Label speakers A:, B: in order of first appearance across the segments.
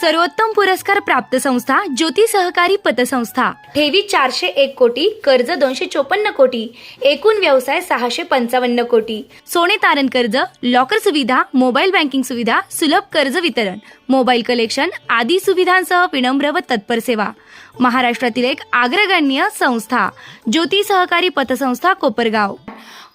A: सर्वोत्तम पुरस्कार प्राप्त संस्था ज्योती सहकारी पतसंस्था. ठेवी चारशे एक कोटी कर्ज दोनशे चोपन्न कोटी एकूण व्यवसाय सहाशे पंचावन्न कोटी. सोने तारण कर्ज लॉकर सुविधा मोबाईल बँकिंग सुविधा सुलभ कर्ज वितरण मोबाईल कलेक्शन आदी सुविधांसह विनम्र व तत्पर सेवा. महाराष्ट्रातील एक अग्रगण्य संस्था ज्योती सहकारी पतसंस्था कोपरगाव.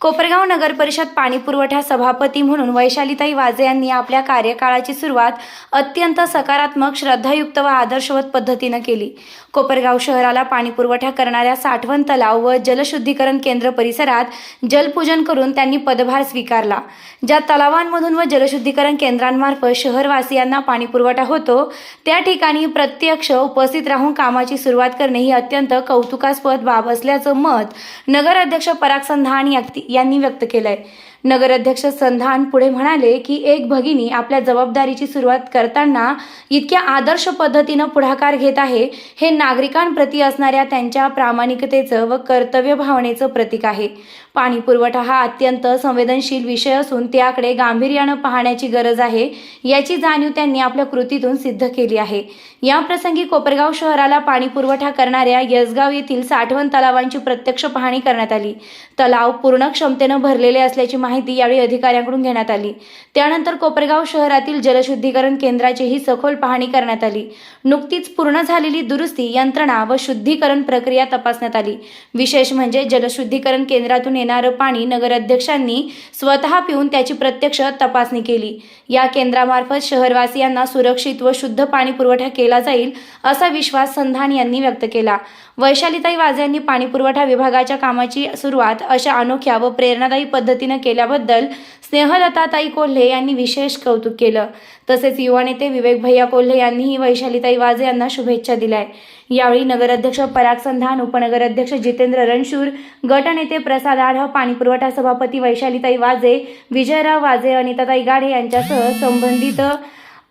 A: कोपरगाव नगर परिषद पाणी पुरवठा सभापती म्हणून वैशालीताई वाजे यांनी आपल्या कार्यकाळाची सुरुवात अत्यंत सकारात्मक श्रद्धायुक्त व आदर्शवत पद्धतीनं केली. कोपरगाव शहराला पाणी पुरवठा करणाऱ्या साठवण तलाव व जलशुद्धीकरण केंद्र परिसरात जलपूजन करून त्यांनी पदभार स्वीकारला. ज्या तलावांमधून व जलशुद्धीकरण केंद्रांमार्फत शहरवासियांना पाणी पुरवठा होतो त्या ठिकाणी प्रत्यक्ष उपस्थित राहून कामाची सुरुवात करणे ही अत्यंत कौतुकास्पद बाब असल्याचं मत नगराध्यक्ष पराग संधान याक्ती- यांनी व्यक्त केलंय. नगराध्यक्ष संधान पुढे म्हणाले की एक भगिनी आपल्या जबाबदारीची सुरुवात करताना इतक्या आदर्श पद्धतीनं पुढाकार घेत आहे हे नागरिकांप्रती असणाऱ्या त्यांच्या प्रामाणिकतेचं व कर्तव्य भावनेचं प्रतीक आहे. पाणी पुरवठा हा अत्यंत संवेदनशील विषय असून त्याकडे गांभीर्यानं पाहण्याची गरज आहे याची जाणीव त्यांनी आपल्या कृतीतून सिद्ध केली आहे. या प्रसंगी कोपरगाव शहराला पाणी पुरवठा करणाऱ्या यसगाव येथील साठवण तलावांची प्रत्यक्ष पाहणी करण्यात आली. तलाव पूर्ण क्षमतेनं भरलेले असल्याची माहिती यावेळी अधिकाऱ्यांकडून घेण्यात आली. त्यानंतर कोपरगाव शहरातील जलशुद्धीकरण केंद्राचीही सखोल पाहणी करण्यात आली. नुकतीच पूर्ण झालेली दुरुस्ती यंत्रणा व शुद्धीकरण प्रक्रिया तपासण्यात आली. विशेष म्हणजे जलशुद्धीकरण केंद्रातून येणारं पाणी नगराध्यक्षांनी स्वतः पिऊन त्याची प्रत्यक्ष तपासणी केली. या केंद्रामार्फत शहरवासियांना सुरक्षित व शुद्ध पाणी पुरवठा केला जाईल असा विश्वास संधान यांनी व्यक्त केला. वैशालीताई वाजे यांनी पाणी पुरवठा विभागाच्या कामाची सुरुवात अशा अनोख्या व प्रेरणादायी पद्धतीनं केल्याबद्दल स्नेहलताताई कोल्हे यांनी विशेष कौतुक केलं. तसेच युवा नेते विवेक भैया कोल्हे यांनीही वैशालीताई वाजे यांना शुभेच्छा दिल्या यावेळी नगराध्यक्ष पराग संधान उपनगराध्यक्ष जितेंद्र रणशूर गटनेते प्रसाद आढाव पाणीपुरवठा सभापती वैशालीताई वाजे विजयराव वाजे अनिताताई गाढे यांच्यासह संबंधित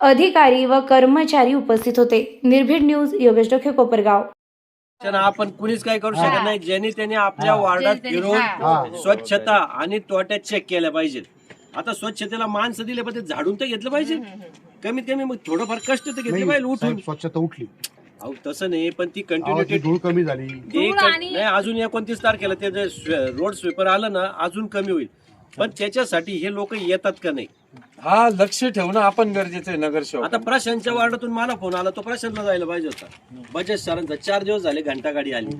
A: अधिकारी व कर्मचारी उपस्थित होते. निर्भीड न्यूज योगेश डोखे कोपरगाव.
B: त्यानं आपण कुणीच काही करू शकत नाही. ज्यांनी त्यांनी आपल्या वार्डात फिरून स्वच्छता आणि तोट्या चेक केल्या पाहिजेत. आता स्वच्छतेला माणसं दिले पण ते झाडून तर घेतलं पाहिजे कमीत कमी मग थोडंफार कष्ट तर घेतले पाहिजे उठून.
C: स्वच्छता उठली.
B: अहो तसं नाही पण ती
C: आवाजची
B: कंटिन्युटी
C: धूळ कमी झाली.
B: नाही अजून एकोणतीस तारखेला ते जे स्वे- रोड स्वीपर आलं ना अजून कमी होईल. पण त्याच्यासाठी हे लोक येतात का नाही?
D: हा लक्ष ठेवणं आपण गरजेचं आहे नगरसेवक
B: आता प्रशांतच्या वार्डातून मला फोन आला तो प्रशांतला जायला पाहिजे होता. बजाज सरांचा चार दिवस झाले घंटा गाडी आली नाही.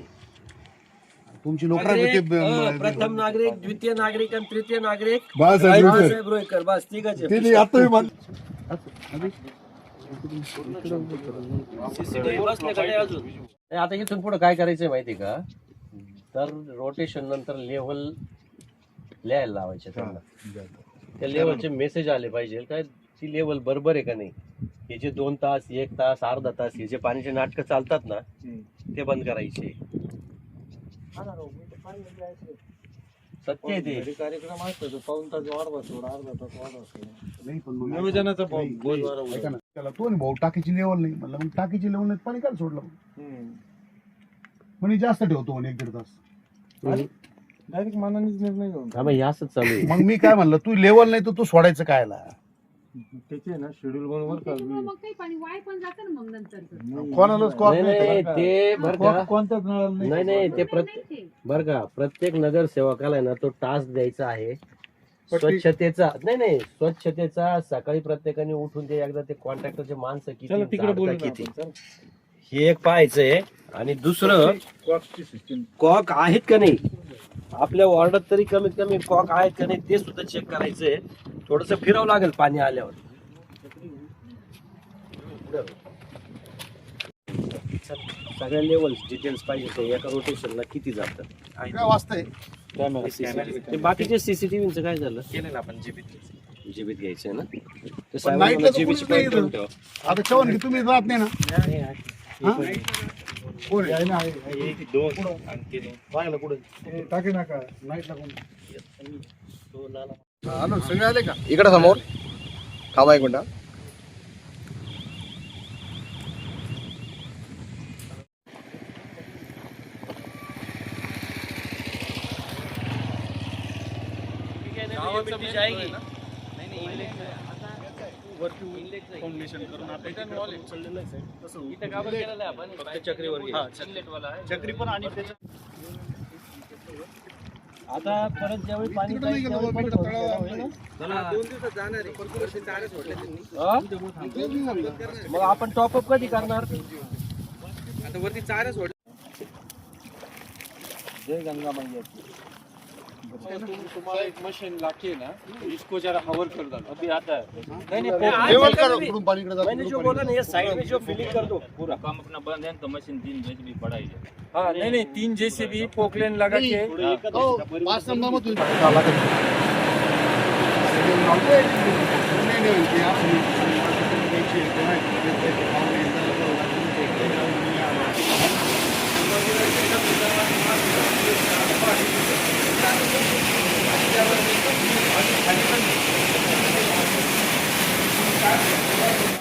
C: तुमची लोक
B: नागरिक, अ, प्रथम नागरिक द्वितीय नागरिक आणि तृतीय नागरिक.
C: बाळासाहेब रोहिकर.
B: बाळासाहेब रोहिकर बस ठीकच
C: ते नाही, आता मी मान-
E: आता इथून पुढे काय करायचंय माहिती का? तर रोटेशन नंतर लेवल लिहायला लावायचे त्यांना. त्या लेवलचे मेसेज आले पाहिजे. काय ती लेवल बरोबर आहे का नाही? हे जे दोन तास एक तास अर्धा तास हे जे पाण्याचे नाटकं चालतात ना ते बंद करायचे. सत्य आहे ते
D: कार्यक्रम असतो तो पाऊन तास अर्धा तास
C: नाही, पण मग-
D: नियोजनाचा भाऊ
C: नाही,
D: बोल
C: नाही,
D: बरोबर.
C: ऐका ना. त्याला तो ना भाऊ टाकीची लेवल नाही. म्हणलं मग टाकीची लेवल नाही पाणी काल सोडलं म्हणे जास्त ठेवतो म्हणे एक दीड तास.
D: डायरेक्ट मनानेच निर्णय घेऊन
E: हा मग हे असंच चालू आहे.
C: मग मी काय म्हणलं तू लेवल नाही तर तू सोडायचं कायला?
D: त्याचे ना शेड्यूल बरोबर का
F: मग काही पाणी वाय पण जातं ना मग नंतर
C: कोणालाच कॉल
E: नाही नाही ते बर का?
D: कोणत्याच नळाला नाही
E: नाही नाही ते प्रत्येक बर का प्रत्येक नगरसेवकाला आहे ना तो टास्क द्यायचा आहे. स्वच्छतेचा नाही नाही स्वच्छतेचा सकाळी प्रत्येकाने उठून ते एकदा ते कॉन्ट्रॅक्टरचे माणसं किती
D: चला तिकडे
E: झाडता
D: बोलू ना
E: किती?
D: आपण, चला.
E: हे एक पाहायचंय. आणि दुसरं
D: system.
B: कॉक आहेत का नाही? आपल्या वॉर्डात तरी कमीत कमी कॉक आहेत का नाही ते सुद्धा चेक करायचंय. थोडस फिरावं लागेल पाणी आल्यावर. सगळ्या लेवल डिटेल्स पाहिजे एका रोटेशनला किती जातं? ते बाकीचे सीसीटीव्हीचं काय झालं?
D: केलेलं आपण जीबीत.
B: जीबीत घ्यायचं ना? ते साहेबांना जीबीची
C: इथं.
B: ठेवा.
C: आता चव्हाण की तुम्ही जात नाही ना? कोण आहे? पाहायला कुठे टाकी नका. नाईटला कोण?
G: हॅलो सगळे आले का? इकडे समोर. थांबा एक मिनिट.
E: वरती फाउंडेशन करून आपण केलेलं आहे. आपण? फक्त चक्रीवर.
D: चक्री पण आणि त्याच्या
B: आता परत ज्यावेळी पाणी. हा? मग आपण टॉपअप कधी करणार? जय गंगा मैया
D: तुम्हाला एक मशीन लागते ना इसको जरा हवर कर दो अभी आता है
B: नहीं नहीं
C: लेवल करो पाणी इकडे जातं,
B: मैंने जो बोला ना ये साइड में जो फिलिंग कर दो पूरा
H: काम अपना बंद है तो मशीन तीन बजे भी पड़ा ही है
D: नहीं नहीं तीन जैसे भी पोकलेन लगा के
C: पाच नंबर मग तुम्ही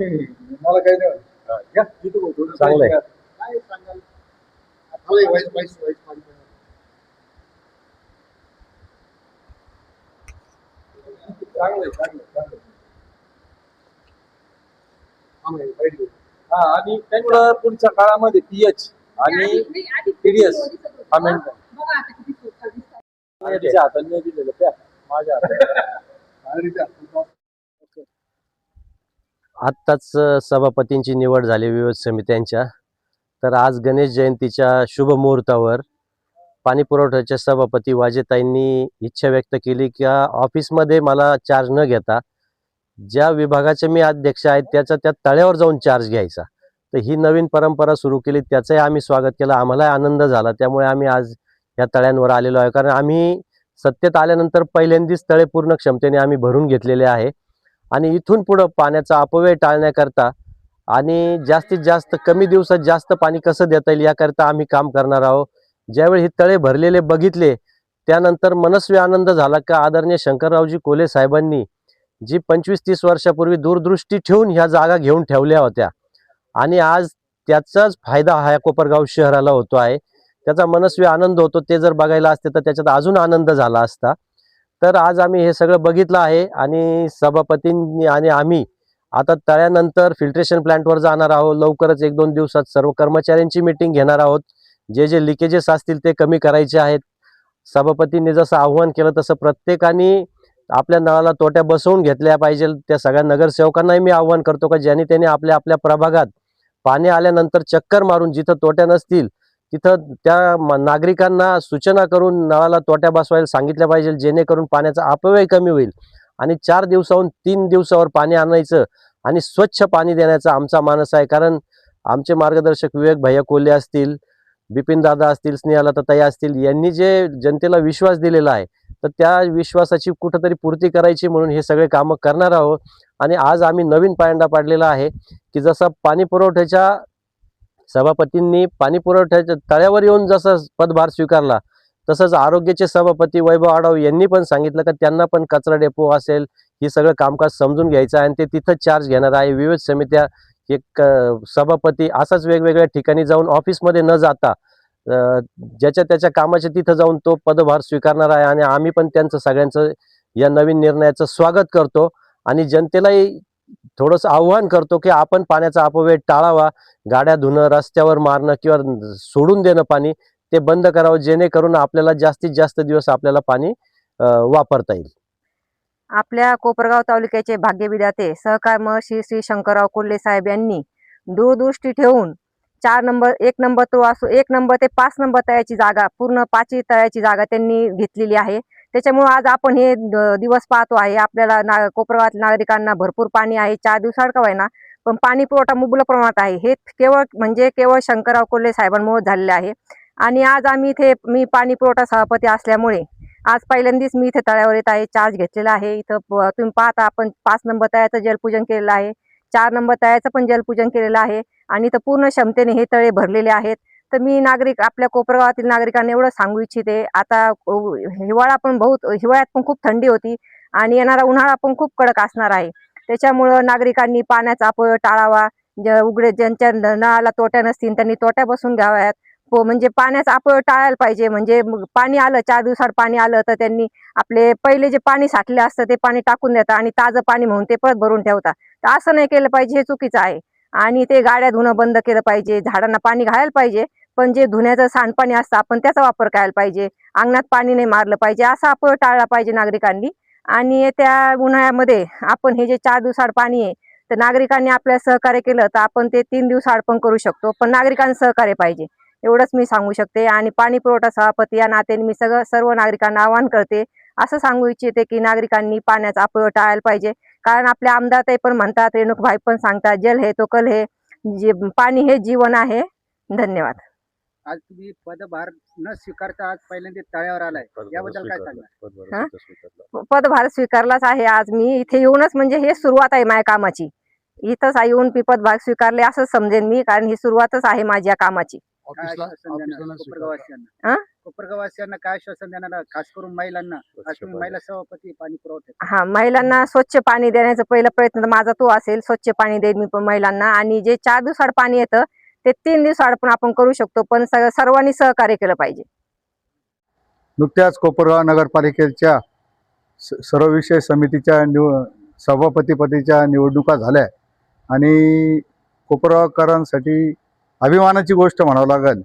C: मला काही नाही वाटत. या, तिथं बघ, थोडं
E: चांगलं आहे.
C: काय सांगाल? आता वाईस- वाईस- वाईस पाणी प्या. चांगलं आहे, चांगलं आहे, चांगलं आहे. थांब रे, बैठ घेऊ.
D: हा आणि त्यांच्या पुढच्या काळामध्ये पीएच आणि TDS हा
F: दिसतात.
D: माझ्या हाताने दिलेलं त्या माझ्या हाताने
C: त्या,
E: आत्ताच सभापतींची निवड झाली विविध समित्यांच्या. तर आज गणेश जयंतीच्या शुभ मुहूर्तावर पाणी पुरवठ्याच्या सभापती वाजेताईंनी इच्छा व्यक्त केली की ऑफिसमध्ये मला चार्ज न घेता ज्या विभागाचे मी अध्यक्ष आहेत त्याचा त्या तळ्यावर जाऊन चार्ज घ्यायचा. तर ही नवीन परंपरा सुरू केली. त्याचंही आम्ही स्वागत केलं. आम्हालाही आनंद झाला. त्यामुळे आम्ही आज या तळ्यांवर आलेलो आहे. कारण आम्ही सत्तेत आल्यानंतर पहिल्यांदाच तळे पूर्ण क्षमतेने आम्ही भरून घेतलेले आहे. आणि इथून पुढं पाण्याचा अपव्यय टाळण्याकरता आणि जास्तीत जास्त कमी दिवसात जास्त पाणी कसं देता येईल याकरता आम्ही काम करणार आहोत. ज्यावेळी हे तळे भरलेले बघितले त्यानंतर मनस्वी आनंद झाला का आदरणीय शंकररावजी कोले साहेबांनी जी पंचवीस तीस वर्षापूर्वी दूरदृष्टी ठेवून ह्या जागा घेऊन ठेवल्या होत्या. आणि आज त्याचाच फायदा हा कोपरगाव शहराला होतो आहे. त्याचा मनस्वी आनंद होतो ते जर बघायला असते तर त्याच्यात अजून आनंद झाला असता. तर आज आम्ही हे सगळं बघितलं आहे आणि सभापतींनी आणि आम्ही आता तळ्यानंतर फिल्ट्रेशन प्लांटवर जाणार आहोत. लवकरच एक दोन दिवसात सर्व कर्मचाऱ्यांची मीटिंग घेणार आहोत. जे जे लिकेजेस असतील ते कमी करायचे आहेत. सभापतींनी जसं आव्हान केलं तसं प्रत्येकाने आपल्या नळाला तोट्या बसवून घेतल्या पाहिजे. त्या सगळ्या नगरसेवकांनाही मी आव्हान करतो का ज्यांनी त्यांनी आपल्या आपल्या प्रभागात पाणी आल्यानंतर चक्कर मारून जिथं तोट्या नसतील तिथं त्या म- नागरिकांना सूचना करून नळाला तोट्या बसवायला सांगितल्या पाहिजे जेणेकरून पाण्याचा अपव्यय कमी होईल. आणि चार दिवसाहून तीन दिवसावर पाणी आणायचं आणि स्वच्छ पाणी देण्याचा आमचा मानस आहे. कारण आमचे मार्गदर्शक विवेक भैया कोल्हे असतील बिपिन दादा असतील स्नेहलता ताई असतील यांनी जे जनतेला विश्वास दिलेला आहे तर त्या विश्वासाची कुठंतरी पूर्ती करायची म्हणून हे सगळे कामं करणार आहोत. आणि आज आम्ही नवीन पायंडा पाडलेला आहे की जसा पाणी पुरवठ्याच्या सभापतींनी पाणी पुरवठ्याच्या तळ्यावर येऊन जसा पदभार स्वीकारला तसंच आरोग्याचे सभापती वैभव आढाव यांनी पण सांगितलं का त्यांना पण कचरा डेपो असेल ही सगळं कामकाज समजून घ्यायचं आहे आणि ते तिथं चार्ज घेणार आहे. विविध समित्या एक सभापती असाच वेगवेगळ्या ठिकाणी जाऊन ऑफिसमध्ये न जाता ज्याच्या त्याच्या कामाच्या तिथं जाऊन तो पदभार स्वीकारणार आहे. आणि आम्ही पण त्यांचं सगळ्यांचं या नवीन निर्णयाचं स्वागत करतो. आणि जनतेलाही थोडंसं आव्हान करतो की आपण पाण्याचा अपव्यय टाळावा गाड्या धुणं रस्त्यावर मारणं किंवा सोडून देणं पाणी ते बंद करावं जेणेकरून आपल्याला जास्तीत जास्त दिवस आपल्याला पाणी वापरता येईल.
I: आपल्या कोपरगाव तालुक्याचे भाग्यविधाते सहकार महर्षी श्री शंकरराव कोल्हे साहेब यांनी दूरदृष्टी ठेवून चार नंबर एक नंबर तो असो एक नंबर ते पाच नंबर तळ्याची जागा पूर्ण पाचही तळ्याची जागा त्यांनी घेतलेली आहे. त्याच्यामुळे आज आपण हे द- दिवस पाहतो आहे. आपल्याला ना कोपरगावात नागरिकांना भरपूर पाणी आहे. चार दिवसाड का होईना पण पाणी पुरवठा मुबलक प्रमाणात आहे. हे केवळ म्हणजे केवळ शंकरराव कोल्हे साहेबांमुळे झालेले आहे. आणि आज आम्ही इथे मी पाणी पुरवठा सभापती असल्यामुळे आज पहिल्यांदाच मी इथे तळ्यावर येत आहे. चार्ज घेतलेला आहे. इथं तुम्ही पाहता आपण पाच नंबर तळ्याचं जलपूजन केलेलं आहे. चार नंबर तळ्याचं पण जलपूजन केलेलं आहे. आणि इथं पूर्ण क्षमतेने हे तळे भरलेले आहेत. तर मी नागरिक आपल्या कोपरगावातील नागरिकांना एवढं सांगू इच्छिते. आता हिवाळा पण बहुत हिवाळ्यात पण खूप थंडी होती आणि येणारा उन्हाळा पण खूप कडक असणार आहे. त्याच्यामुळं नागरिकांनी पाण्याचा अपव्यय टाळावा. ज उघडे ज्यांच्या नळाला तोट्या नसतील त्यांनी तोट्या बसून घ्याव्यात. म्हणजे पाण्याचा अपव्यय टाळायला पाहिजे. म्हणजे पाणी आलं चार दिवसात पाणी आलं तर त्यांनी आपले पहिले जे पाणी साठले असतं ते पाणी टाकून देतात आणि ताजं पाणी म्हणून ते परत भरून ठेवतात तर असं नाही केलं पाहिजे हे चुकीचं आहे. आणि ते गाड्या धुणं बंद केलं पाहिजे. झाडांना पाणी घालायला पाहिजे. पण जे धुण्याचं सांडपाणी असतं आपण त्याचा वापर करायला पाहिजे. अंगणात पाणी नाही मारलं पाहिजे. असा अपव्यय टाळला पाहिजे नागरिकांनी. आणि त्या उन्हाळ्यामध्ये आपण हे जे चार दिवसाआड पाणी आहे तर नागरिकांनी आपल्याला सहकार्य केलं तर आपण ते तीन दिवसाआड पण करू शकतो. पण नागरिकांनी सहकार्य पाहिजे. एवढंच मी सांगू शकते. आणि पाणी पुरवठा सभापती या नात्याने मी सगळं सर्व नागरिकांना आवाहन करते. असं सांगू इच्छिते की नागरिकांनी पाण्याचा अपव्यय टाळायला पाहिजे. कारण आपल्या आमदारताई पण म्हणतात रेणुक भाई पण सांगतात जल हे तो कल हे जे पाणी हे जीवन आहे. धन्यवाद.
C: आज तुम्ही पदभार न स्वीकारता आज पहिल्यांदा तळ्यावर आलाय. याबद्दल काय सांगणार?
I: हा? पदभार स्वीकारलाच आहे आज मी. इथे येऊनच म्हणजे हे सुरुवात आहे माझ्या कामाची. इथंच येऊन मी पदभार स्वीकारले असं समजेन मी कारण ही सुरुवातच आहे माझ्या कामाची.
C: काय
G: ऑफिसला
C: आश्वासन देणार?
G: ऑफिसला
C: कोपरगाववासियांना
I: हा?
C: कोपरगाववासियांना काय आश्वासन देणार? खास करून महिलांना. आज तुम्ही महिला सभापती पाणी पुरवठा.
I: हा महिलांना स्वच्छ पाणी देण्याचा पहिला प्रयत्न तर माझा तो असेल. स्वच्छ पाणी देईन मी पण महिलांना. आणि जे चार दिवसाआड पाणी येतं ते तीन दिवसाआड पण आपण करू शकतो पण सर्वांनी सहकार्य केलं पाहिजे.
J: नुकत्याच कोपरगाव नगरपालिकेच्या स- सर्व विषय समितीच्या निव सभापतीपदीच्या निवडणुका झाल्या. आणि कोपरगावकरांसाठी अभिमानाची गोष्ट म्हणावं लागेल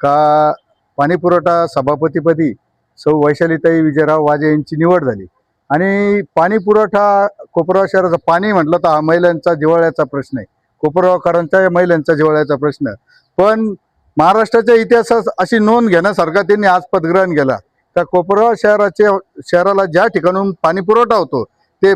J: का पाणीपुरवठा सभापतीपदी सौ वैशालीताई विजयराव वाजे यांची निवड झाली. आणि पाणी पुरवठा कोपरगाव शहराचा पाणी म्हटलं तर हा महिलांचा जिवाळ्याचा प्रश्न आहे. कोपरगावकरांच्या महिलांचा जिव्हाळ्याचा प्रश्न पण महाराष्ट्राच्या इतिहासात अशी नोंद घेण्यासारखा त्यांनी आज पदग्रहण केला. का कोपरगाव शहराच्या शहराला ज्या ठिकाणून पाणी पुरवठा होतो ते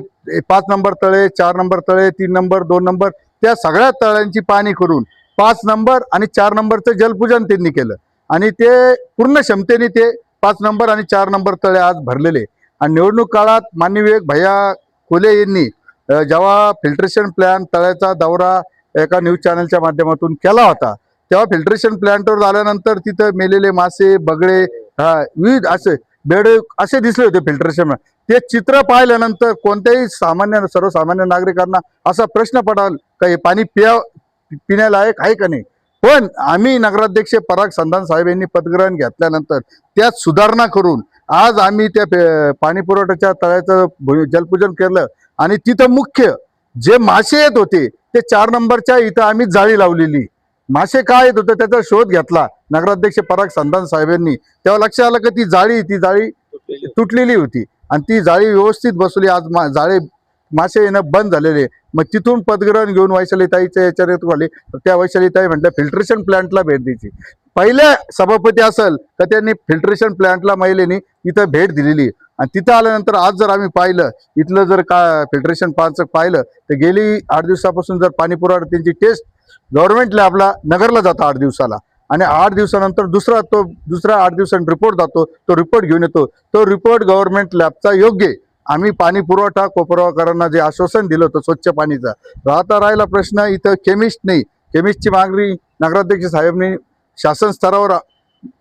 J: पाच नंबर तळे चार नंबर तळे तीन नंबर दोन नंबर त्या सगळ्या तळ्यांची पाणी करून पाच नंबर आणि चार नंबरचं जलपूजन त्यांनी केलं. आणि ते पूर्ण क्षमतेने ते पाच नंबर आणि चार नंबर तळे आज भरलेले आणि निवडणूक काळात माननीय भैया कोले यांनी जेव्हा फिल्ट्रेशन प्लॅन तळ्याचा दौरा एका न्यूज चॅनलच्या माध्यमातून केला होता. तेव्हा फिल्ट्रेशन प्लॅन्टवर आल्यानंतर तिथं मेलेले मासे बगळे हा, विविध असे बेडे असे दिसले होते फिल्ट्रेशन ते चित्र पाहिल्यानंतर कोणत्याही सामान्य सर्वसामान्य नागरिकांना असा प्रश्न पडाल का हे पाणी पिया पिण्यालायक आहे का नाही? पण आम्ही नगराध्यक्ष पराग संधान साहेब यांनी पदग्रहण घेतल्यानंतर त्यात सुधारणा करून आज आम्ही त्या पाणी पुरवठ्याच्या तळ्याचं जलपूजन केलं. आणि तिथं मुख्य जे मासे येत होते ते चार नंबरच्या इथं आम्ही जाळी लावलेली. मासे काय येत होते त्याचा शोध घेतला. नगराध्यक्ष पराग संधान साहेबांनी तेव्हा लक्षात आलं की ती जाळी ती जाळी तुटलेली होती. आणि ती जाळी व्यवस्थित बसवली. आज मा जाळे मासे येणं बंद झालेले. मग तिथून पदग्रहण घेऊन वैशालीताईच्या याच्यात आले. त्या वैशालीताई म्हटल्या फिल्ट्रेशन प्लांटला भेट द्यायची. पहिल्या सभापती असेल तर त्यांनी फिल्ट्रेशन प्लांटला महिलेनी इथं भेट दिलेली. आणि तिथं आल्यानंतर आज जर आम्ही पाहिलं इथलं जर का फिल्ट्रेशन प्लांटचं पाहिलं तर गेली आठ दिवसापासून जर पाणी पुरवठा त्यांची टेस्ट गव्हर्नमेंट लॅबला नगरला जातो आठ दिवसाला. आणि आठ दिवसानंतर दुसरा तो दुसरा आठ दिवसांनी रिपोर्ट जातो तो रिपोर्ट घेऊन येतो. तो रिपोर्ट गव्हर्नमेंट लॅबचा योग्य आम्ही पाणी पुरवठा कोपरवाकरांना जे आश्वासन दिलं होतं स्वच्छ पाणीचं राहता राहिला प्रश्न इथं केमिस्ट नाही. केमिस्टची मागणी नगराध्यक्ष साहेबनी शासन स्तरावर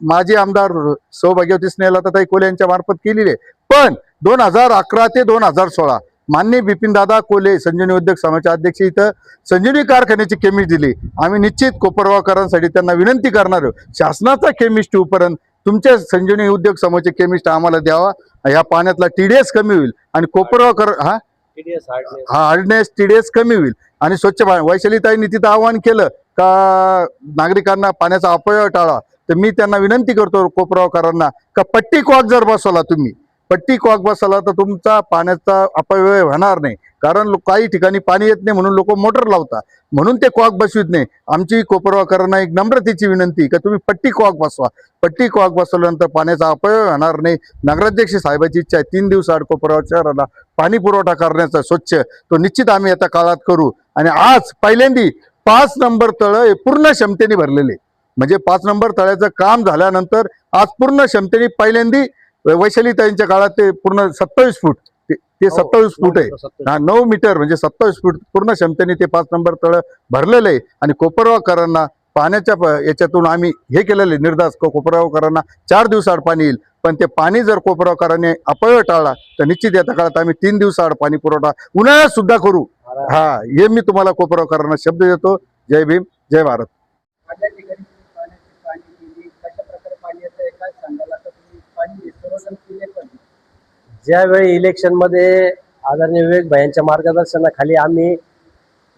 J: माजी आमदार सौभाग्यवती स्नेहलताताई कोले यांच्या मार्फत केलेली आहे. पण दोन हजार अकरा ते दोन हजार सोळा मान्य बिपिन दादा कोले संजीवनी उद्योग समाजाचे अध्यक्ष इथं संजीवनी कारखान्याची केमिस्ट दिली. आम्ही निश्चित कोपरगावकरांसाठी त्यांना विनंती करणार आहोत. शासनाचा केमिस्ट येऊपर्यंत तुमच्या संजीवनी उद्योग समूहाचे केमिस्ट आम्हाला द्यावा. ह्या पाण्यातला टीडीएस कमी होईल आणि कोपरगावकर हा. हा हार्डनेस टीडीएस कमी होईल. आणि स्वच्छ वैशालीताईंनी तिथं आवाहन केलं. का नागरिकांना पाण्याचा अपव्यय टाळा तर मी त्यांना विनंती करतो कोपरावकरांना का पट्टी कॉक जर बसवला तुम्ही पट्टी कॉक बसवला तर तुमचा पाण्याचा अपव्यय होणार नाही. कारण काही ठिकाणी पाणी येत नाही म्हणून लोक मोटर लावतात. म्हणून ते कॉक बसवित नाही. आमची कोपरवाकरांना एक नम्रतेची विनंती का तुम्ही पट्टी कॉक बसवा. पट्टी कॉक बसवल्यानंतर पाण्याचा अपव्यय होणार नाही. नगराध्यक्ष साहेबाची इच्छा आहे तीन दिवसाआड कोपरगाव शहराला पाणी पुरवठा करण्याचा स्वच्छ. तो निश्चित आम्ही आता काळात करू. आणि आज पहिल्यांदी पाच नंबर तळ हे पूर्ण क्षमतेने भरलेले. म्हणजे पाच नंबर तळ्याचं काम झाल्यानंतर आज पूर्ण क्षमतेने पहिल्यांदी वैशालीताईंच्या काळात ते पूर्ण सत्तावीस फूट ते- ते सत्तावीस फूट आहे. हा नऊ मीटर म्हणजे सत्तावीस फूट पूर्ण क्षमतेने ते पाच नंबर तळ भरलेलं आहे. आणि कोपरगावकरांना पाण्याच्या याच्यातून आम्ही हे केलेलं आहे. निर्धास कोपरगावकरांना चार दिवसाआड पाणी येईल. पण ते पाणी जर कोपरगावकरांनी अपव्यय टाळला तर निश्चित येत्या काळात आम्ही तीन दिवसाआड पाणी पुरवठा उन्हाळ्यात सुद्धा करू. हा हे मी तुम्हाला कोपरगावकरांना शब्द देतो. जय भीम जय भारत.
E: ज्यावेळी इलेक्शनमध्ये आदरणीय विवेक भाईंच्या मार्गदर्शनाखाली आम्ही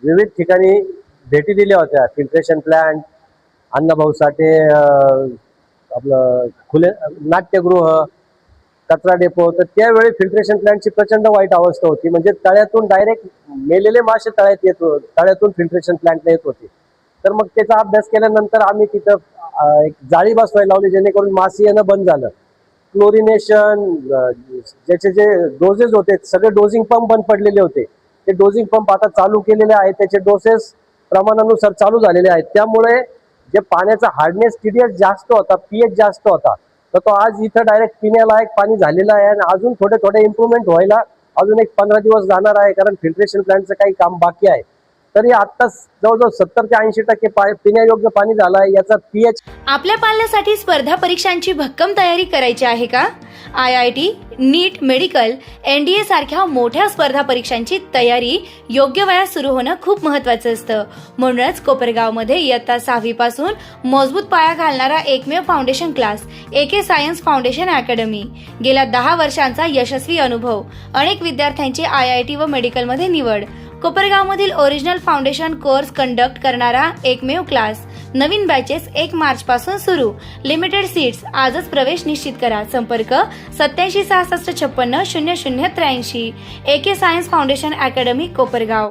E: विविध ठिकाणी भेटी दिल्या होत्या. फिल्ट्रेशन प्लांट अण्णाभाऊ साठे आपलं खुले नाट्यगृह कचरा डेपो तर त्यावेळी फिल्ट्रेशन प्लांटची प्रचंड वाईट अवस्था होती. म्हणजे तळ्यातून डायरेक्ट मेलेले मासे तळ्यात येत तळ्यातून फिल्ट्रेशन प्लांटला येत होते. तर मग त्याचा अभ्यास केल्यानंतर आम्ही तिथं एक जाळी बसवायला लावली जेणेकरून मासे येणं बंद झालं. क्लोरिनेशन ज्याचे जे डोसेस होते सगळे डोजिंग पंप बंद पडलेले होते. ते डोजिंग पंप आता चालू केलेले आहेत त्याचे डोसेस प्रमाणानुसार चालू झालेले आहेत. त्यामुळे जे पाण्याचा हार्डनेस टीडीएस जास्त होता पीएच जास्त होता तर तो आज इथं डायरेक्ट पिण्यालायक पाणी झालेलं आहे आणि अजून थोडे थोडे इम्प्रूव्हमेंट व्हायला अजून एक पंधरा दिवस जाणार आहे कारण फिल्ट्रेशन प्लांटचं काही काम बाकी आहे. तरी आता जवळजवळ सत्तर ते ऐंशी टक्के पिण्यायोग्य पाणी झालं आहे याचा पीएच
A: आपल्या पाल्यासाठी स्पर्धा परीक्षांची भक्कम तयारी करायची आहे का? I I T NEET medical N D A सारख्या मोठ्या स्पर्धा परीक्षांची तयारी योग्य वयात सुरू होणं खूप महत्वाचं असतं. म्हणूनच कोपरगावमध्ये इयत्ता सहावीपासून मजबूत पाया घालणारा एकमेव foundation class A K science foundation academy गेल्या दहा वर्षांचा यशस्वी अनुभव अनेक विद्यार्थ्यांची आय आय टी व मेडिकलमध्ये निवड. कोपरगावमधील ओरिजिनल फाउंडेशन कोर्स कंडक्ट करणारा एकमेव क्लास नवीन बॅचेस एक मार्च पासून सुरू. लिमिटेड सीट्स आजच प्रवेश निश्चित करा. संपर्क सत्याऐंशी सहासष्ट छप्पन्न शून्य शून्य त्र्याऐंशी. A K science foundation academy Kopargaon.